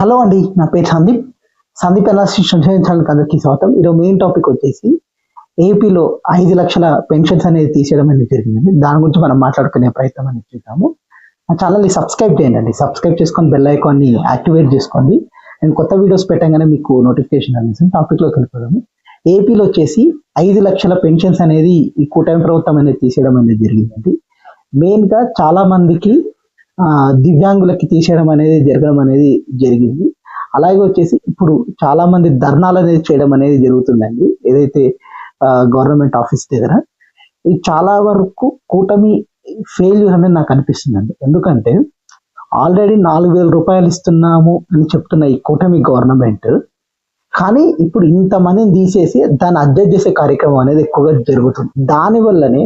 Hello అండి నా పేరు సందీప్. సందీప్ ఎలా ఛానల్కి అందరికీ స్వాగతం. ఈరోజు మెయిన్ టాపిక్ వచ్చేసి ఏపీలో ఐదు లక్షల పెన్షన్స్ అనేది తీసేయడం అనేది జరిగింది దాని గురించి మనం మాట్లాడుకునే ప్రయత్నం అనేది చేద్దాము. నా ఛానల్ని సబ్స్క్రైబ్ చేయండి. అండి సబ్స్క్రైబ్ చేసుకొని బెల్ ఐకాన్ని యాక్టివేట్ చేసుకోండి. నేను కొత్త వీడియోస్ పెట్టగానే మీకు నోటిఫికేషన్ అనేది టాపిక్లోకి వెళ్ళిపోదాము. ఏపీలో వచ్చేసి ఐదు లక్షల పెన్షన్స్ అనేది ఈ కూటమి ప్రభుత్వం అనేది తీసేయడం అనేది జరిగిందండి. మెయిన్గా చాలామందికి దివ్యాంగులకి తీసేయడం అనేది జరగడం అనేది జరిగింది. అలాగే వచ్చేసి ఇప్పుడు చాలా మంది ధర్నాలు అనేది చేయడం అనేది జరుగుతుందండి. ఏదైతే గవర్నమెంట్ ఆఫీస్ దగ్గర ఇది చాలా వరకు కూటమి ఫెయిల్యూర్ అనేది నాకు అనిపిస్తుందండి. ఎందుకంటే ఆల్రెడీ నాలుగు వేల రూపాయలు ఇస్తున్నాము అని చెప్తున్న ఈ కూటమి గవర్నమెంట్ కానీ ఇప్పుడు ఇంతమందిని తీసేసి దాన్ని అడ్జస్ట్ చేసే కార్యక్రమం అనేది ఎక్కువగా జరుగుతుంది. దానివల్లనే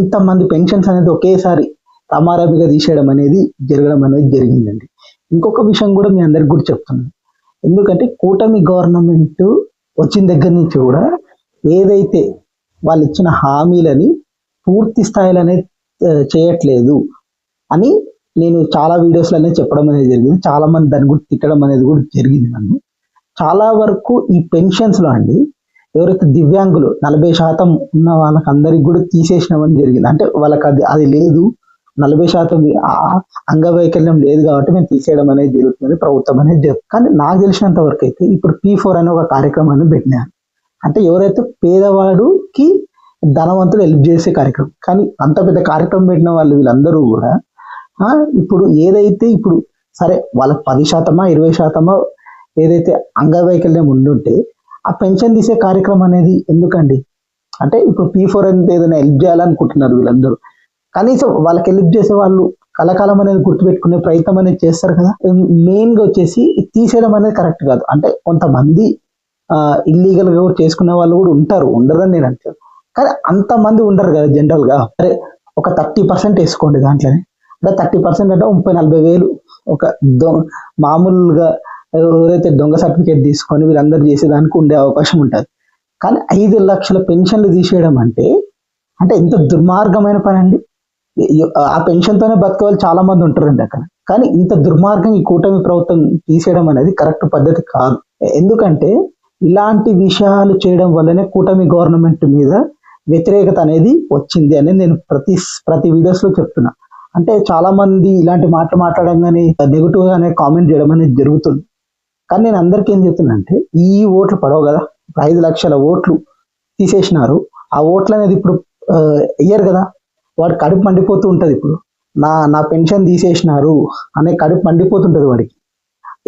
ఇంతమంది పెన్షన్స్ అనేది ఒకేసారి రమారమిగా తీసేయడం అనేది జరగడం అనేది జరిగిందండి. ఇంకొక విషయం కూడా మీ అందరికి కూడా చెప్తున్నాను. ఎందుకంటే కూటమి గవర్నమెంట్ వచ్చిన దగ్గర నుంచి కూడా ఏదైతే వాళ్ళు ఇచ్చిన హామీలని పూర్తి స్థాయిలో అనేది చేయట్లేదు అని నేను చాలా వీడియోస్లో అనేది చెప్పడం అనేది జరిగింది. చాలా మంది దాని గురించి తిట్టడం అనేది కూడా జరిగింది నన్ను. చాలా వరకు ఈ పెన్షన్స్లో అండి ఎవరైతే దివ్యాంగులు నలభై శాతం ఉన్న వాళ్ళకి అందరికి కూడా తీసేసినామని జరిగింది. అంటే వాళ్ళకి అది అది లేదు. నలభై శాతం అంగవైకల్యం లేదు కాబట్టి మేము తీసేయడం అనేది జరుగుతుంది ప్రభుత్వం అనేది జరుగుతుంది కానీ నాకు తెలిసినంత వరకు అయితే ఇప్పుడు పీ ఫోర్ అనే ఒక కార్యక్రమాన్ని పెట్టినాను అంటే ఎవరైతే పేదవాడుకి ధనవంతులు హెల్ప్ చేసే కార్యక్రమం కానీ అంత పెద్ద కార్యక్రమం పెట్టిన వాళ్ళు వీళ్ళందరూ కూడా ఇప్పుడు ఏదైతే ఇప్పుడు సరే వాళ్ళకి పది శాతమా ఇరవై శాతమా ఏదైతే అంగవైకల్యం ఉండుంటే ఆ పెన్షన్ తీసే కార్యక్రమం అనేది ఎందుకండి? అంటే ఇప్పుడు పీ ఫోర్ అనేది ఏదైనా హెల్ప్ చేయాలనుకుంటున్నారు వీళ్ళందరూ. కనీసం వాళ్ళకి హెల్ప్ చేసే వాళ్ళు కలకాలం అనేది గుర్తుపెట్టుకునే ప్రయత్నం అనేది చేస్తారు కదా. మెయిన్గా వచ్చేసి తీసేయడం అనేది కరెక్ట్ కాదు. అంటే కొంతమంది ఇల్లీగల్గా చేసుకునే వాళ్ళు కూడా ఉంటారు ఉండరని నేను అంటాను. కానీ అంతమంది ఉండరు కదా జనరల్గా. ఒక థర్టీ పర్సెంట్ వేసుకోండి దాంట్లోనే. అంటే థర్టీ పర్సెంట్ అంటే ముప్పై నలభై వేలు ఒక దొ మామూలుగా ఎవరైతే దొంగ సర్టిఫికేట్ తీసుకొని వీళ్ళందరూ చేసేదానికి ఉండే అవకాశం ఉంటుంది. కానీ ఐదు లక్షల పెన్షన్లు తీసేయడం అంటే అంటే ఎంత దుర్మార్గమైన పని అండి. ఆ పెన్షన్ తోనే బతికే చాలా మంది ఉంటారండి అక్కడ. కానీ ఇంత దుర్మార్గం ఈ కూటమి ప్రభుత్వం తీసేయడం అనేది కరెక్ట్ పద్ధతి కాదు. ఎందుకంటే ఇలాంటి విషయాలు చేయడం వల్లనే కూటమి గవర్నమెంట్ మీద వ్యతిరేకత అనేది వచ్చింది అనేది నేను ప్రతి ప్రతి వీడియోస్లో చెప్తున్నా. అంటే చాలా మంది ఇలాంటి మాటలు మాట్లాడంగానే నెగిటివ్ అనే కామెంట్ చేయడం అనేది జరుగుతుంది. కానీ నేను అందరికీ ఏం చెప్తున్నా అంటే ఈ ఓట్లు పడవు కదా. ఐదు లక్షల ఓట్లు తీసేసినారు. ఆ ఓట్లు అనేది ఇప్పుడు ఇయ్యరు కదా. వాడు కడుపు మండిపోతూ ఉంటుంది ఇప్పుడు. నా నా పెన్షన్ తీసేసినారు అనే కడుపు మండిపోతుంటది వాడికి.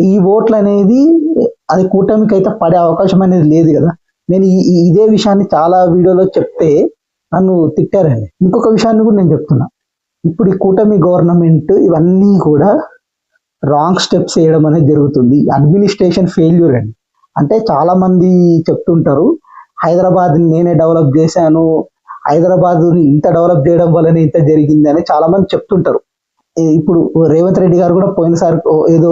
ఈ ఓట్లు అనేది అది కూటమికి అయితే పడే అవకాశం అనేది లేదు కదా. నేను ఈ- ఇదే విషయాన్ని చాలా వీడియోలో చెప్తే నన్ను తిట్టారండి. ఇంకొక విషయాన్ని కూడా నేను చెప్తున్నా. ఇప్పుడు ఈ కూటమి గవర్నమెంట్ ఇవన్నీ కూడా రాంగ్ స్టెప్స్ వేయడం అనేది జరుగుతుంది. అడ్మినిస్ట్రేషన్ ఫెయిల్యూర్ అండి. అంటే చాలామంది చెప్తుంటారు హైదరాబాద్ నేనే డెవలప్ చేశాను హైదరాబాద్ని ఇంత డెవలప్ చేయడం వల్లనే ఇంత జరిగింది అని చాలా మంది చెప్తుంటారు ఇప్పుడు రేవంత్ రెడ్డి గారు కూడా పోయినసారి ఏదో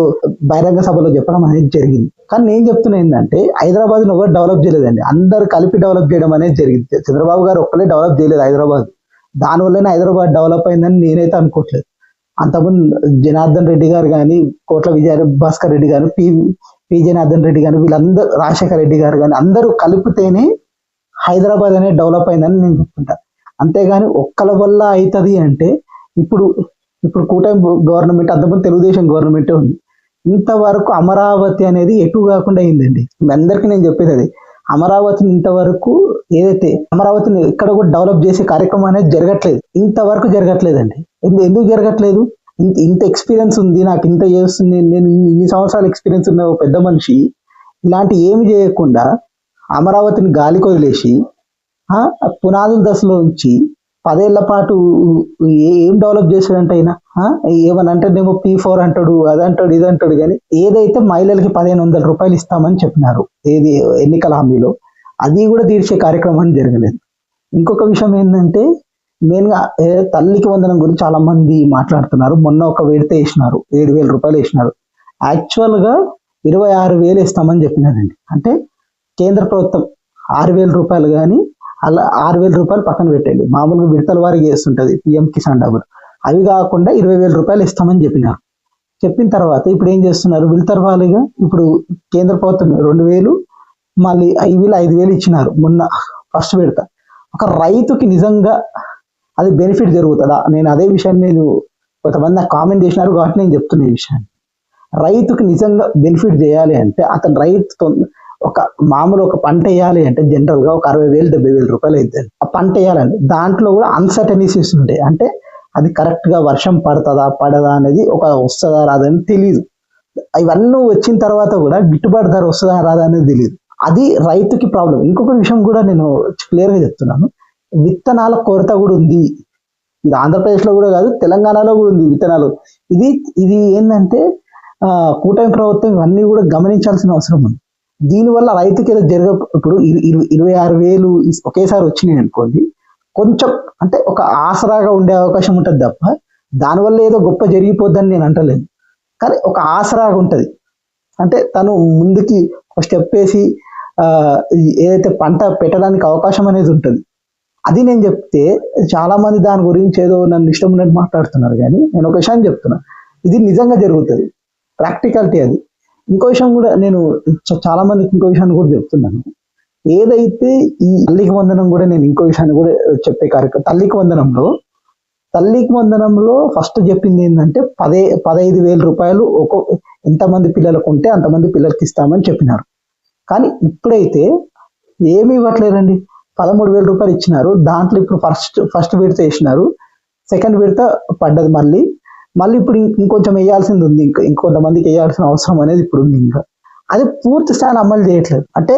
బహిరంగ సభలో చెప్పడం అనేది జరిగింది. కానీ నేను చెప్తున్నా ఏంటంటే హైదరాబాద్ ఎవరు డెవలప్ చేయలేదండి. అందరు కలిపి డెవలప్ చేయడం అనేది జరిగింది. చంద్రబాబు గారు ఒక్కలే డెవలప్ చేయలేదు హైదరాబాద్. దానివల్లనే హైదరాబాద్ డెవలప్ అయిందని నేనైతే అనుకోవట్లేదు. అంతకుముందు జనార్దన్ రెడ్డి గారు కానీ కోట్ల విజయ భాస్కర్ రెడ్డి గారు పి పి జనార్దన్ రెడ్డి గారు వీళ్ళందరూ రాజశేఖర రెడ్డి గారు కానీ అందరూ కలిపితేనే హైదరాబాద్ అనేది డెవలప్ అయిందని నేను చెప్తుంటా అంతేగాని ఒక్కల వల్ల అవుతుంది అంటే ఇప్పుడు ఇప్పుడు కూటమి గవర్నమెంట్ అంతకుముందు తెలుగుదేశం గవర్నమెంటే ఉంది. ఇంతవరకు అమరావతి అనేది ఎటు కాకుండా అయిందండి. మీ అందరికీ నేను చెప్పేది అది. అమరావతిని ఇంతవరకు ఏదైతే అమరావతిని ఎక్కడ కూడా డెవలప్ చేసే కార్యక్రమం అనేది జరగట్లేదు. ఇంతవరకు జరగట్లేదండి. ఎందు- ఎందుకు జరగట్లేదు? ఇంత ఇంత ఎక్స్పీరియన్స్ ఉంది నాకు ఇంత చేస్తుంది నేను ఇన్ని- ఇన్ని సంవత్సరాల ఎక్స్పీరియన్స్ ఉన్న ఒక పెద్ద మనిషి ఇలాంటి ఏమి చేయకుండా అమరావతిని గాలికి వదిలేసి పునాదుల దశలో ఉంచి పదేళ్ళ పాటు ఏ- ఏం డెవలప్ చేశాడంటే ఆయన ఏమని అంటేనేమో పీ ఫోర్ అంటాడు అదంటాడు ఇదంటాడు కానీ ఏదైతే మహిళలకి పదిహేను వందల రూపాయలు ఇస్తామని చెప్పినారు ఏది ఎన్నికల హామీలో అది కూడా తీర్చే కార్యక్రమం జరగలేదు. ఇంకొక విషయం ఏంటంటే మెయిన్గా తల్లికి వందనం గురించి చాలా మంది మాట్లాడుతున్నారు మొన్న ఒక వేడితే వేసినారు ఏడు వేల రూపాయలు వేసినారు. యాక్చువల్గా ఇరవై ఆరు వేలు ఇస్తామని చెప్పినారండి. అంటే కేంద్ర ప్రభుత్వం ఆరు వేల రూపాయలు కానీ అలా ఆరు వేల రూపాయలు పక్కన పెట్టండి మామూలుగా విడతల వారికి చేస్తుంటుంది పిఎం కిసాన్ డబ్బులు. అవి కాకుండా ఇరవై వేల రూపాయలు ఇస్తామని చెప్పినారు. చెప్పిన తర్వాత ఇప్పుడు ఏం చేస్తున్నారు? విడతల వారిగా ఇప్పుడు కేంద్ర ప్రభుత్వం రెండు వేలు మళ్ళీ ఐదు వేలు ఐదు వేలు ఇచ్చినారు. మొన్న ఫస్ట్ విడత. ఒక రైతుకి నిజంగా అది బెనిఫిట్ జరుగుతుందా? నేను అదే విషయాన్ని నేను కొంతమంది నాకు కామెంట్ చేసినారు కాబట్టి నేను చెప్తున్న ఈ విషయాన్ని. రైతుకి నిజంగా బెనిఫిట్ చేయాలి అంటే అతను రైతు ఒక మామూలు ఒక పంట వేయాలి అంటే జనరల్గా ఒక అరవై వేలు డెబ్బై వేల రూపాయలు అవుతుంది ఆ పంట వేయాలండి. దాంట్లో కూడా అన్సర్టనిటీస్ ఉంటాయి. అంటే అది కరెక్ట్గా వర్షం పడుతుందా పడదా అనేది ఒక వస్తుందా రాదని తెలియదు ఇవన్నీ వచ్చిన తర్వాత కూడా గిట్టుబాటు ధర వస్తుందా రాదా అనేది తెలియదు అది రైతుకి ప్రాబ్లం ఇంకొక విషయం కూడా నేను క్లియర్గా చెప్తున్నాను. విత్తనాల కొరత కూడా ఉంది. ఇది ఆంధ్రప్రదేశ్లో కూడా కాదు తెలంగాణలో కూడా ఉంది విత్తనాలు. ఇది ఇది ఏంటంటే కూటమి ప్రభుత్వం ఇవన్నీ కూడా గమనించాల్సిన అవసరం ఉంది. దీనివల్ల రైతుకి ఏదో జరగ ఇప్పుడు ఇరవై ఆరు వేలు ఒకేసారి వచ్చినాయి అనుకోండి కొంచెం అంటే ఒక ఆసరాగా ఉండే అవకాశం ఉంటుంది తప్ప దానివల్ల ఏదో గొప్ప జరిగిపోద్దని నేను అంటలేను కానీ ఒక ఆసరాగా ఉంటుంది. అంటే తను ముందుకి ఒక స్టెప్ వేసి ఏదైతే పంట పెట్టడానికి అవకాశం అనేది ఉంటుంది. అది నేను చెప్తే చాలామంది దాని గురించి ఏదో నన్ను ఇష్టం ఉన్నట్టు మాట్లాడుతున్నారు కానీ నేను ఒక విషయాన్ని చెప్తున్నా. ఇది నిజంగా జరుగుతుంది. ప్రాక్టికాలిటీ అది. ఇంకో విషయం కూడా నేను చ- చాలా మందికి ఇంకో విషయాన్ని కూడా చెప్తున్నాను. ఏదైతే ఈ తల్లికి వందనం కూడా నేను ఇంకో విషయాన్ని కూడా చెప్పే కార్యక్రమం తల్లికి వందనంలో తల్లికి వందనంలో ఫస్ట్ చెప్పింది ఏంటంటే పదే పదహైదు వేల రూపాయలు ఒక్కో ఎంతమంది పిల్లలకు ఉంటే అంతమంది పిల్లలకి ఇస్తామని చెప్పినారు. కానీ ఇప్పుడైతే ఏమి ఇవ్వట్లేదండి. పదమూడు వేల రూపాయలు ఇచ్చినారు. దాంట్లో ఇప్పుడు ఫస్ట్ ఫస్ట్ విడత వేసినారు. సెకండ్ విడత పడ్డది మళ్ళీ. మళ్ళీ ఇప్పుడు ఇంకొంచెం వేయాల్సింది ఉంది. ఇంకా ఇంకొంతమందికి వేయాల్సిన అవసరం అనేది ఇప్పుడు ఉంది ఇంకా. అది పూర్తి స్థాయిలో అమలు చేయట్లేదు. అంటే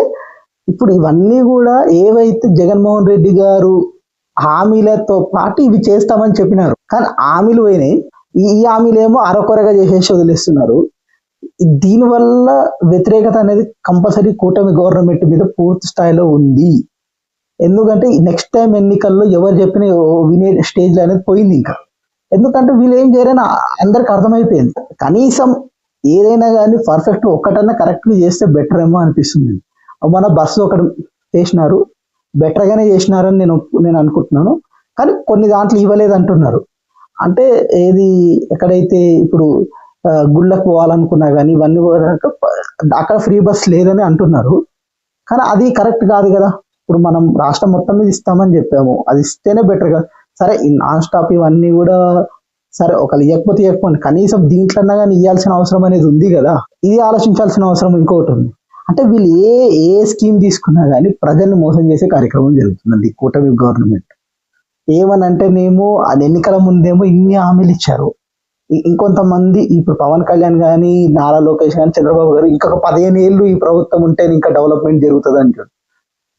ఇప్పుడు ఇవన్నీ కూడా ఏవైతే జగన్మోహన్ రెడ్డి గారు హామీలతో పాటు ఇవి చేస్తామని చెప్పినారు. కానీ హామీలు పోయినాయి. ఈ హామీలు ఏమో అరకొరగా చేసేసి వదిలేస్తున్నారు. దీనివల్ల వ్యతిరేకత అనేది కంపల్సరీ కూటమి గవర్నమెంట్ మీద పూర్తి స్థాయిలో ఉంది. ఎందుకంటే నెక్స్ట్ టైం ఎన్నికల్లో ఎవరు చెప్పిన వినే స్టేజ్లో అనేది పోయింది ఇంకా. ఎందుకంటే వీళ్ళు ఏం చేయరని అందరికి అర్థమైపోయింది. కనీసం ఏదైనా కానీ పర్ఫెక్ట్ ఒక్కటన్నా కరెక్ట్గా చేస్తే బెటర్ ఏమో అనిపిస్తుంది. మన బస్సు ఒకటి చేసినారు. బెటర్గానే చేసినారని నేను నేను అనుకుంటున్నాను. కానీ కొన్ని దాంట్లో ఇవ్వలేదు అంటున్నారు. అంటే ఏది ఎక్కడైతే ఇప్పుడు గుళ్ళకు పోవాలనుకున్నా కానీ ఇవన్నీ అక్కడ ఫ్రీ బస్ లేదని అంటున్నారు. కానీ అది కరెక్ట్ కాదు కదా. ఇప్పుడు మనం రాష్ట్రం మొత్తం మీద ఇస్తామని చెప్పాము. అది ఇస్తేనే బెటర్ కదా. సరే ఈ నాన్ స్టాప్ ఇవన్నీ కూడా సరే ఒకళ్ళు ఇవ్వకపోతే ఇవ్వకపోండి కనీసం దీంట్లన్నా కానీ ఇవ్వాల్సిన అవసరం అనేది ఉంది కదా. ఇది ఆలోచించాల్సిన అవసరం ఇంకోటి ఉంది. అంటే వీళ్ళు ఏ ఏ స్కీమ్ తీసుకున్నా కానీ ప్రజల్ని మోసం చేసే కార్యక్రమం జరుగుతుందండి కూటమి గవర్నమెంట్ ఏమనంటేనేమో అది ఎన్నికల ముందేమో ఇన్ని హామీలు ఇచ్చారు. ఇంకొంతమంది ఇప్పుడు పవన్ కళ్యాణ్ కానీ నారా లోకేష్ కానీ చంద్రబాబు గారు ఇంకొక పదిహేను ఏళ్ళు ఈ ప్రభుత్వం ఉంటే ఇంకా డెవలప్మెంట్ జరుగుతుంది అంటారు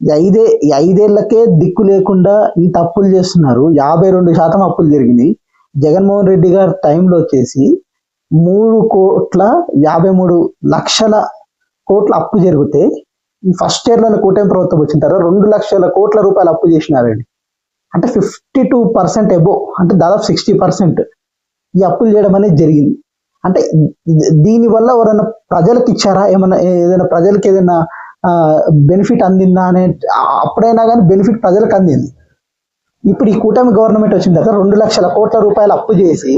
ఐదే ఈ ఐదేళ్ళకే దిక్కు లేకుండా ఇంత అప్పులు చేస్తున్నారు. యాభై రెండు శాతం అప్పులు జరిగినాయి జగన్మోహన్ రెడ్డి గారి టైంలో వచ్చేసి మూడు కోట్ల యాభై మూడు లక్షల కోట్ల అప్పు జరిగితే ఫస్ట్ ఇయర్ కూటమి ప్రభుత్వం వచ్చిన తర్వాత రెండు లక్షల కోట్ల రూపాయలు అప్పు చేసినారండి. అంటే ఫిఫ్టీ టూ పర్సెంట్ ఎబో అంటే దాదాపు సిక్స్టీ పర్సెంట్ ఈ అప్పులు చేయడం అనేది జరిగింది. అంటే దీనివల్ల ఎవరైనా ప్రజలకు ఇచ్చారా? ఏమైనా ఏదైనా ప్రజలకు ఏదైనా బెనిఫిట్ అందిందా అనే అప్పుడైనా కానీ బెనిఫిట్ ప్రజలకు అందింది. ఇప్పుడు ఈ కూటమి గవర్నమెంట్ వచ్చిన తర్వాత రెండు లక్షల కోట్ల రూపాయలు అప్పు చేసి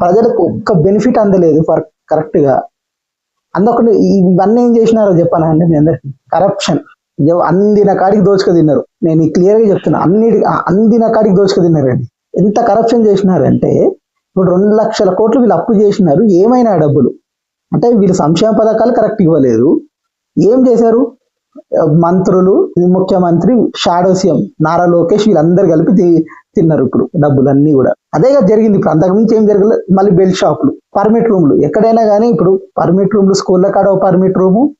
ప్రజలకు ఒక్క బెనిఫిట్ అందలేదు ఫర్ కరెక్ట్గా అందకుండా ఇవన్నీ ఏం చేసినారో చెప్పాను అండి మీ కరప్షన్ అందిన కాడికి దోచుక తిన్నారు. నేను క్లియర్గా చెప్తున్నా అన్నిటి అందిన కాడికి దోచుక తిన్నారండి. ఎంత కరప్షన్ చేసినారంటే ఇప్పుడు రెండు లక్షల కోట్లు వీళ్ళు అప్పు చేసినారు ఏమైనా డబ్బులు. అంటే వీళ్ళు సంక్షేమ పథకాలు కరెక్ట్ ఇవ్వలేదు. ఏం చేశారు? మంత్రులు ముఖ్యమంత్రి షాడో సీఎం నారా లోకేష్ వీళ్ళందరూ కలిపి తి- తిన్నారు ఇప్పుడు డబ్బులన్నీ కూడా. అదేగా జరిగింది ఇప్పుడు. అంతకుమించి ఏం జరగలేదు మళ్ళీ బెల్ షాపులు పర్మిట్ రూమ్లు. ఎక్కడైనా కానీ ఇప్పుడు పర్మిట్ రూమ్లు స్కూళ్ళ కాడ పర్మిట్ రూము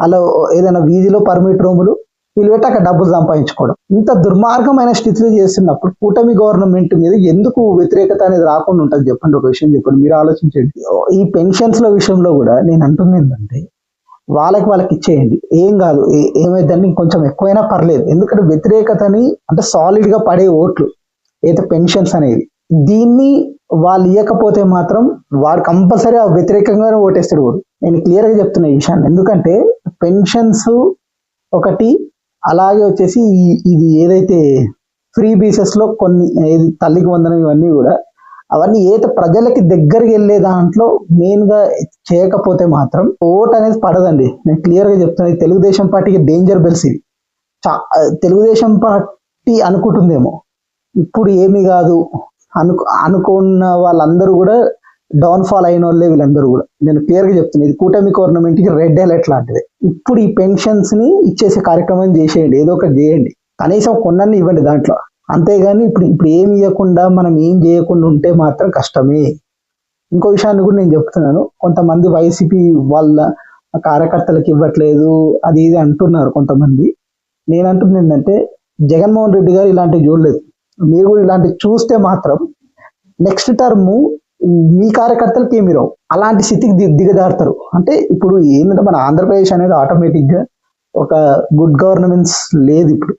అలా ఏదైనా వీధిలో పర్మిట్ రూములు వీళ్ళు పెట్టి అక్కడ డబ్బులు సంపాదించుకోవడం. ఇంత దుర్మార్గమైన స్థితిలో చేస్తున్నప్పుడు కూటమి గవర్నమెంట్ మీద ఎందుకు వ్యతిరేకత అనేది రాకుండా ఉంటుంది? చెప్పండి ఒక విషయం చెప్పండి. మీరు ఆలోచించండి. ఈ పెన్షన్స్ విషయంలో కూడా నేను అంటుంది ఏంటంటే వాళ్ళకి వాళ్ళకి ఇచ్చేయండి. ఏం కాదు. ఏ- కొంచెం ఎక్కువైనా పర్లేదు. ఎందుకంటే వ్యతిరేకతని అంటే సాలిడ్గా పడే ఓట్లు అయితే పెన్షన్స్ అనేది దీన్ని వాళ్ళు ఇవ్వకపోతే మాత్రం వాడు కంపల్సరీ ఆ వ్యతిరేకంగానే ఓటేస్తాడు కూడా. నేను క్లియర్గా చెప్తున్నా ఈ విషయాన్ని. ఎందుకంటే పెన్షన్స్ ఒకటి అలాగే వచ్చేసి ఇది ఏదైతే ఫ్రీ బీసెస్లో కొన్ని ఏది తల్లికి వందనం ఇవన్నీ కూడా అవన్నీ ఏత ప్రజలకి దగ్గరికి వెళ్ళే దాంట్లో మెయిన్గా చేయకపోతే మాత్రం ఓట్ అనేది పడదండి. నేను క్లియర్గా తెలుగుదేశం పార్టీకి డేంజర్ బెల్స్ ఇది చా- తెలుగుదేశం పార్టీ అనుకుంటుందేమో. ఇప్పుడు ఏమీ కాదు. అను అనుకున్న వాళ్ళందరూ కూడా డౌన్ ఫాల్ అయిన వాళ్ళే వీళ్ళందరూ కూడా. నేను క్లియర్గా చెప్తున్నాను ఇది కూటమి గవర్నమెంట్కి రెడ్ అలర్ట్ లాంటిది. ఇప్పుడు ఈ పెన్షన్స్ని ఇచ్చేసే కార్యక్రమం చేసేయండి ఏదో ఒకటి చేయండి. కనీసం కొన్నీ ఇవ్వండి దాంట్లో. అంతేగాని ఇప్పుడు ఇప్పుడు ఏమి ఇవ్వకుండా మనం ఏం చేయకుండా ఉంటే మాత్రం కష్టమే. ఇంకో విషయాన్ని కూడా నేను చెప్తున్నాను. కొంతమంది వైసీపీ వాళ్ళ కార్యకర్తలకు ఇవ్వట్లేదు అది ఇది అంటున్నారు కొంతమంది. నేను అంటుంది ఏంటంటే జగన్మోహన్ రెడ్డి గారు ఇలాంటివి చూడలేదు. మీరు కూడా ఇలాంటివి చూస్తే మాత్రం నెక్స్ట్ టర్మ్ మీ కార్యకర్తలకు ఏమి రావు. అలాంటి స్థితికి ది- దిగజారుతారు. అంటే ఇప్పుడు ఏంటంటే మన ఆంధ్రప్రదేశ్ అనేది ఆటోమేటిక్గా ఒక గుడ్ గవర్నమెన్స్ లేదు ఇప్పుడు.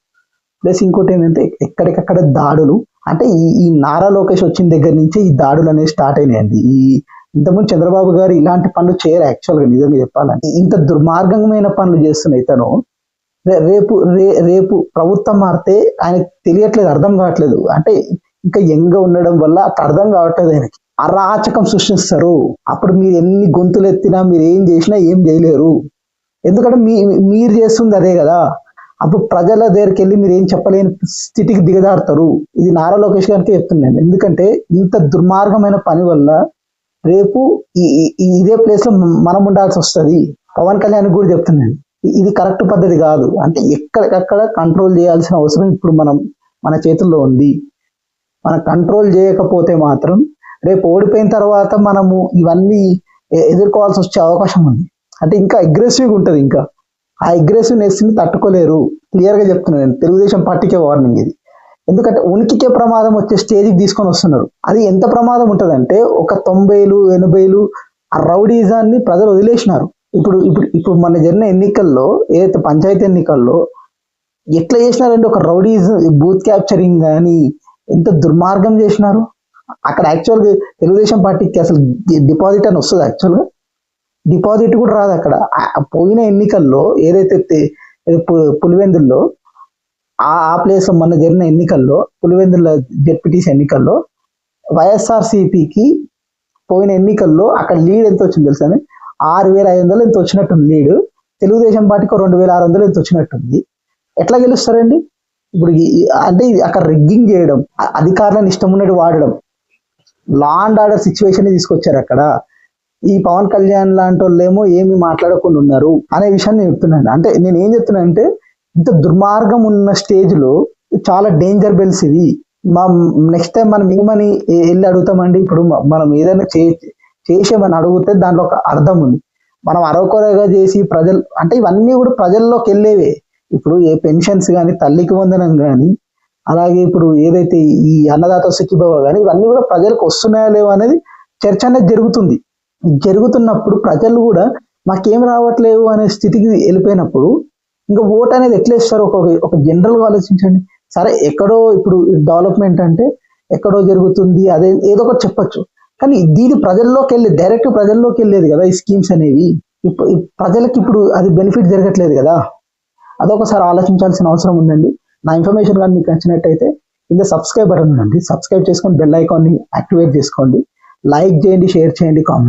ప్లస్ ఇంకోటి ఏంటంటే ఎక్కడికక్కడ దాడులు అంటే ఈ ఈ నారా లోకేష్ వచ్చిన దగ్గర నుంచే ఈ దాడులు అనేవి స్టార్ట్ అయినాయండి. ఈ ఇంతకుముందు చంద్రబాబు గారు ఇలాంటి పనులు చేయరు యాక్చువల్గా నిజంగా చెప్పాలంటే. ఇంత దుర్మార్గమైన పనులు చేస్తున్న ఇతను రే- రేపు రే రేపు ప్రభుత్వం మారితే ఆయనకు తెలియట్లేదు అర్థం కావట్లేదు. అంటే ఇంకా యంగ్గా ఉండడం వల్ల అట్లా అర్థం కావట్లేదు ఆయనకి. అరాచకం సృష్టిస్తారు. అప్పుడు మీరు ఎన్ని గొంతులు ఎత్తినా మీరు ఏం చేసినా ఏం చేయలేరు. ఎందుకంటే మీ మీరు చేస్తుంది అదే కదా. అప్పుడు ప్రజల దగ్గరికి వెళ్ళి మీరు ఏం చెప్పలేని స్థితికి దిగజారుతారు. ఇది నారా లోకేష్ గారికి చెప్తున్నాను ఎందుకంటే ఇంత దుర్మార్గమైన పని వల్ల రేపు ఈ- ఈ- ఇదే ప్లేస్లో మనం ఉండాల్సి వస్తుంది. పవన్ కళ్యాణ్ కూడా చెప్తున్నాను. ఇది కరెక్ట్ పద్ధతి కాదు. అంటే ఎక్కడికక్కడ కంట్రోల్ చేయాల్సిన అవసరం ఇప్పుడు మనం మన చేతుల్లో ఉంది. మనం కంట్రోల్ చేయకపోతే మాత్రం రేపు ఓడిపోయిన తర్వాత మనము ఇవన్నీ ఎదుర్కోవాల్సి వచ్చే అవకాశం ఉంది. అంటే ఇంకా అగ్రెసివ్గా ఉంటుంది ఇంకా. ఆ అగ్రెసివ్నెస్ని తట్టుకోలేరు. క్లియర్గా చెప్తున్నాను నేను. తెలుగుదేశం పార్టీకే వార్నింగ్ ఇది. ఎందుకంటే ఉనికికే ప్రమాదం వచ్చే స్టేజ్కి తీసుకొని వస్తున్నారు. అది ఎంత ప్రమాదం ఉంటుందంటే ఒక తొంభైలు ఎనభైలు ఆ రౌడీజాన్ని ప్రజలు వదిలేసినారు. ఇప్పుడు ఇప్పుడు ఇప్పుడు మన జరిగిన ఎన్నికల్లో ఏదైతే పంచాయతీ ఎన్నికల్లో ఎట్లా చేసినారంటే ఒక రౌడీజ్ బూత్ క్యాప్చరింగ్ కానీ ఎంత దుర్మార్గం చేసినారు. అక్కడ యాక్చువల్గా తెలుగుదేశం పార్టీకి అసలు డిపాజిట్ అని వస్తుంది యాక్చువల్గా డిపాజిట్ కూడా రాదు అక్కడ. పోయిన ఎన్నికల్లో ఏదైతే పులివెందుల్లో ఆ ఆ ప్లేస్ మొన్న జరిగిన ఎన్నికల్లో పులివెందుల డెప్యూటీస్ ఎన్నికల్లో వైఎస్ఆర్ సిపికి పోయిన ఎన్నికల్లో అక్కడ లీడ్ ఎంత వచ్చింది తెలుసా ఆరు వేల ఐదు వందలు ఎంత వచ్చినట్టుంది లీడ్ తెలుగుదేశం పార్టీకి రెండు వేల ఆరు వందలు ఎంత వచ్చినట్టుంది. ఎట్లా గెలుస్తారండి? ఇప్పుడు అంటే ఇది అక్కడ రిగ్గింగ్ చేయడం అధికారులను ఇష్టం ఉన్నట్టు వాడడం. లా అండ్ ఆర్డర్ సిచ్యువేషన్ తీసుకొచ్చారు అక్కడ. ఈ పవన్ కళ్యాణ్ లాంటి వాళ్ళేమో ఏమి మాట్లాడకుండా ఉన్నారు అనే విషయాన్ని చెప్తున్నాను. అంటే నేను ఏం చెప్తున్నానంటే ఇంత దుర్మార్గం ఉన్న స్టేజ్లో చాలా డేంజర్ బెల్స్ ఇవి. మా నెక్స్ట్ టైం మనం ఏమని వెళ్ళి అడుగుతామండి? ఇప్పుడు మనం ఏదైనా చే చేసేమని అడిగితే దాంట్లో ఒక అర్థం ఉంది. మనం అరవకొరగా చేసి ప్రజలు అంటే ఇవన్నీ కూడా ప్రజల్లోకి వెళ్ళేవే. ఇప్పుడు ఏ పెన్షన్స్ కానీ తల్లికి వందనం కానీ అలాగే ఇప్పుడు ఏదైతే ఈ అన్నదాత సుఖీభవ కానీ ఇవన్నీ కూడా ప్రజలకు వస్తున్నాయా లేవో అనేది చర్చ అనేది జరుగుతుంది. జరుగుతున్నప్పుడు ప్రజలు కూడా మాకేం రావట్లేవు అనే స్థితికి వెళ్ళిపోయినప్పుడు ఇంకా ఓట్ అనేది ఎట్లా ఇస్తారు ఒక ఒక జనరల్గా ఆలోచించండి. సరే ఎక్కడో ఇప్పుడు డెవలప్మెంట్ అంటే ఎక్కడో జరుగుతుంది అదే ఏదో ఒకటి చెప్పచ్చు. కానీ దీని ప్రజల్లోకి వెళ్ళి డైరెక్ట్ ప్రజల్లోకి వెళ్ళేది కదా ఈ స్కీమ్స్ అనేవి? ప్రజలకు ప్రజలకి ఇప్పుడు అది బెనిఫిట్ జరగట్లేదు కదా? అదొకసారి ఆలోచించాల్సిన అవసరం ఉందండి. నా ఇన్ఫర్మేషన్ కానీ మీకు నచ్చినట్టయితే కింద సబ్స్క్రైబ్ బటన్ ఉందండి. సబ్స్క్రైబ్ చేసుకొని బెల్ ఐకాన్ని యాక్టివేట్ చేసుకోండి. లైక్ చేయండి షేర్ చేయండి కామెంట్